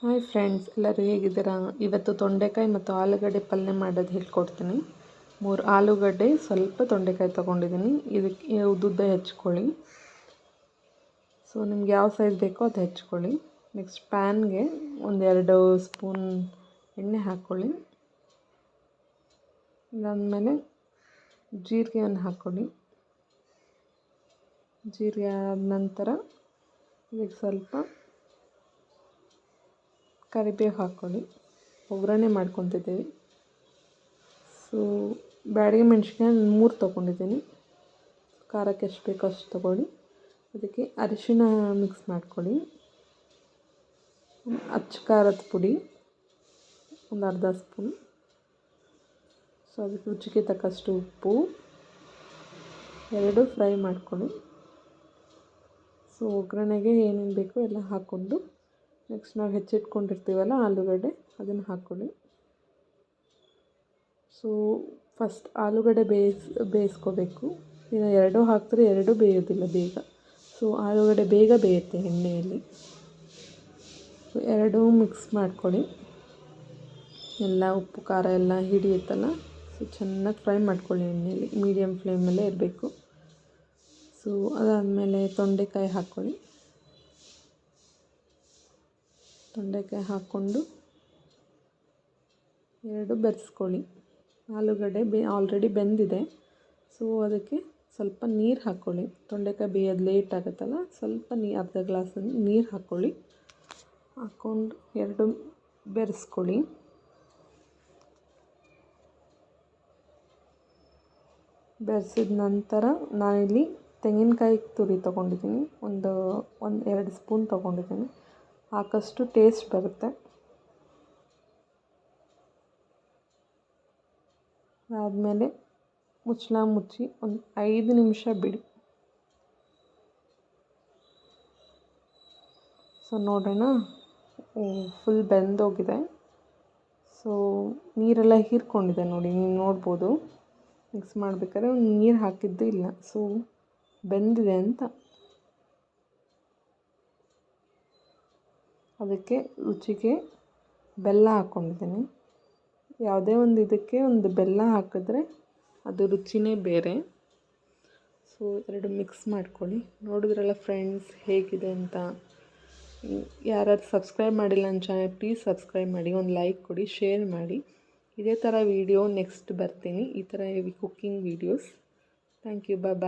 Hi friends, ಎಲ್ಲರೂ ಹೇಗಿದ್ದೀರಾ? ಇವತ್ತು ತೊಂಡೆಕಾಯಿ ಮತ್ತು ಆಲೂಗಡ್ಡೆ ಪಲ್ಯ ಮಾಡೋದು ಹೇಳ್ಕೊಡ್ತೀನಿ. ಮೂರು ಆಲೂಗಡ್ಡೆ, ಸ್ವಲ್ಪ ತೊಂಡೆಕಾಯಿ ತೊಗೊಂಡಿದ್ದೀನಿ. ಇದಕ್ಕೆ ಉದ್ದುದ್ದ ಹೆಚ್ಕೊಳ್ಳಿ. ಸೊ ನಿಮ್ಗೆ ಯಾವ ಸೈಜ್ ಬೇಕೋ ಅದು ಹೆಚ್ಕೊಳ್ಳಿ. ನೆಕ್ಸ್ಟ್ ಪ್ಯಾನ್ಗೆ ಒಂದೆರಡು ಸ್ಪೂನ್ ಎಣ್ಣೆ ಹಾಕ್ಕೊಳ್ಳಿ ಇದಾದಮೇಲೆ ಜೀರಿಗೆಯನ್ನು ಹಾಕ್ಕೊಳ್ಳಿ ಜೀರಿಗೆ ಆದ ನಂತರ ಇದಕ್ಕೆ ಸ್ವಲ್ಪ ಕರಿಬೇವು ಹಾಕ್ಕೊಳ್ಳಿ. ಒಗ್ಗರಣೆ ಮಾಡ್ಕೊತಿದ್ದೀವಿ. ಸೊ ಬ್ಯಾಡಗಿ ಮೆಣ್ಸಿನ್ಕಾಯಿ ಮೂರು ತೊಗೊಂಡಿದ್ದೀನಿ. ಖಾರಕ್ಕೆ ಎಷ್ಟು ಬೇಕೋ ಅಷ್ಟು ತೊಗೊಳ್ಳಿ. ಅದಕ್ಕೆ ಅರಿಶಿನ ಮಿಕ್ಸ್ ಮಾಡ್ಕೊಳ್ಳಿ. ಅಚ್ಚ ಖಾರದ ಪುಡಿ, ಒಂದು ಅರ್ಧ ಸ್ಪೂನ್. ಸೊ ಅದಕ್ಕೆ ರುಚಿಗೆ ತಕ್ಕಷ್ಟು ಉಪ್ಪು. ಎರಡು ಫ್ರೈ ಮಾಡ್ಕೊಳ್ಳಿ. ಸೊ ಒಗ್ಗರಣೆಗೆ ಏನೇನು ಬೇಕೋ ಎಲ್ಲ ಹಾಕ್ಕೊಂಡು ನೆಕ್ಸ್ಟ್ ನಾವು ಹೆಚ್ಚಿಟ್ಕೊಂಡಿರ್ತೀವಲ್ಲ ಆಲೂಗಡ್ಡೆ, ಅದನ್ನು ಹಾಕ್ಕೊಳ್ಳಿ ಸೊ ಫಸ್ಟ್ ಆಲೂಗಡ್ಡೆ ಬೇಯಿಸ್ ಬೇಯಿಸ್ಕೋಬೇಕು. ಇನ್ನು ಎರಡೂ ಹಾಕಿದ್ರೆ ಎರಡೂ ಬೇಯೋದಿಲ್ಲ ಬೇಗ. ಸೊ ಆಲೂಗಡ್ಡೆ ಬೇಗ ಬೇಯುತ್ತೆ ಎಣ್ಣೆಯಲ್ಲಿ. ಸೊ ಎರಡೂ ಮಿಕ್ಸ್ ಮಾಡ್ಕೊಳ್ಳಿ. ಎಲ್ಲ ಉಪ್ಪು, ಖಾರ ಎಲ್ಲ ಹಿಡಿಯುತ್ತಲ್ಲ? ಸೊ ಚೆನ್ನಾಗಿ ಫ್ರೈ ಮಾಡ್ಕೊಳ್ಳಿ ಎಣ್ಣೆಯಲ್ಲಿ. ಮೀಡಿಯಮ್ ಫ್ಲೇಮಲ್ಲೇ ಇರಬೇಕು. ಸೊ ಅದಾದಮೇಲೆ ತೊಂಡೆಕಾಯಿ ಹಾಕ್ಕೊಳ್ಳಿ ತೊಂಡೆಕಾಯಿ ಹಾಕ್ಕೊಂಡು ಎರಡು ಬೆರೆಸ್ಕೊಳ್ಳಿ. ಆಲೂಗಡ್ಡೆ ಬೆ ಆಲ್ರೆಡಿ ಬೆಂದಿದೆ. ಸೊ ಅದಕ್ಕೆ ಸ್ವಲ್ಪ ನೀರು ಹಾಕ್ಕೊಳ್ಳಿ. ತೊಂಡೆಕಾಯಿ ಬೇಯೋದು ಲೇಟ್ ಆಗುತ್ತಲ್ಲ, ಸ್ವಲ್ಪ ನೀ, ಅರ್ಧ ಗ್ಲಾಸ್ ನೀರು ಹಾಕ್ಕೊಳ್ಳಿ. ಹಾಕ್ಕೊಂಡು ಎರಡು ಬೆರೆಸ್ಕೊಳ್ಳಿ. ಬೆರೆಸಿದ ನಂತರ ನಾನಿಲ್ಲಿ ತೆಂಗಿನಕಾಯಿ ತುರಿ ತೊಗೊಂಡಿದ್ದೀನಿ. ಒಂದು ಒಂದು ಎರಡು ಸ್ಪೂನ್ ತೊಗೊಂಡಿದ್ದೀನಿ. ಹಾಕಷ್ಟು ಟೇಸ್ಟ್ ಬರುತ್ತೆ. ಆದಮೇಲೆ ಮುಚ್ಚಳ ಮುಚ್ಚಿ ಒಂದು ಐದು ನಿಮಿಷ ಬಿಡಿ. ಸೊ ನೋಡೋಣ. ಫುಲ್ ಬೆಂದೋಗಿದೆ. ಸೊ ನೀರೆಲ್ಲ ಹೀರ್ಕೊಂಡಿದೆ ನೋಡಿ, ನೀವು ನೋಡ್ಬೋದು. ಮಿಕ್ಸ್ ಮಾಡಬೇಕಾದ್ರೆ ನೀರು ಹಾಕಿದ್ದು ಇಲ್ಲ. ಸೊ ಬೆಂದಿದೆ ಅಂತ. ಅದಕ್ಕೆ ರುಚಿಗೆ ಬೆಲ್ಲ ಹಾಕ್ಕೊಂಡಿದ್ದೀನಿ. ಯಾವುದೇ ಒಂದು ಇದಕ್ಕೆ ಒಂದು ಬೆಲ್ಲ ಹಾಕಿದ್ರೆ ಅದು ರುಚಿನೇ ಬೇರೆ. ಸೊ ಎರಡು ಮಿಕ್ಸ್ ಮಾಡ್ಕೊಳ್ಳಿ. ನೋಡಿದ್ರಲ್ಲ ಫ್ರೆಂಡ್ಸ್ ಹೇಗಿದೆ ಅಂತ. ಯಾರ್ಯಾರು ಸಬ್ಸ್ಕ್ರೈಬ್ ಮಾಡಿಲ್ಲ ನನ್ನ ಚಾನಲ್ ಪ್ಲೀಸ್ ಸಬ್ಸ್ಕ್ರೈಬ್ ಮಾಡಿ. ಒಂದು ಲೈಕ್ ಕೊಡಿ ಶೇರ್ ಮಾಡಿ. ಇದೇ ಥರ ವೀಡಿಯೋ ನೆಕ್ಸ್ಟ್ ಬರ್ತೀನಿ. ಈ ಥರ heavy cooking videos thank you bye